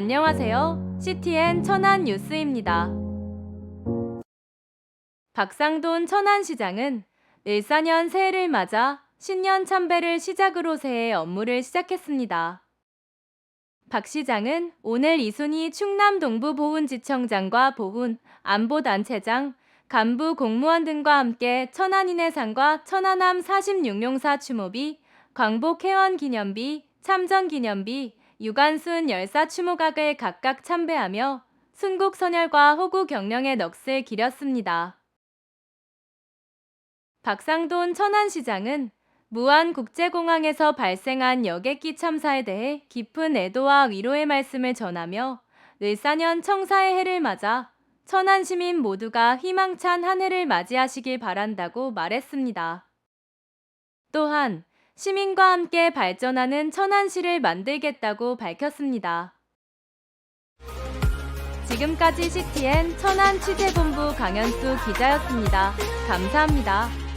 안녕하세요. CTN 천안 뉴스입니다. 박상돈 천안시장은 일사년 새해를 맞아 신년 참배를 시작으로 새해 업무를 시작했습니다. 박 시장은 오늘 이순희 충남 동부 보훈지청장과 보훈, 안보단체장, 간부 공무원 등과 함께 천안인해상과 천안함 46용사 추모비, 광복 회원 기념비, 참전 기념비, 유관순 열사 추모각을 각각 참배하며 순국 선열과 호구 경령의 넋을 기렸습니다. 박상돈 천안시장은 무안국제공항에서 발생한 여객기 참사에 대해 깊은 애도와 위로의 말씀을 전하며 을사년 청사의 해를 맞아 천안 시민 모두가 희망찬 한 해를 맞이하시길 바란다고 말했습니다. 또한 시민과 함께 발전하는 천안시를 만들겠다고 밝혔습니다. 지금까지 CTN 천안 취재본부 강현수 기자였습니다. 감사합니다.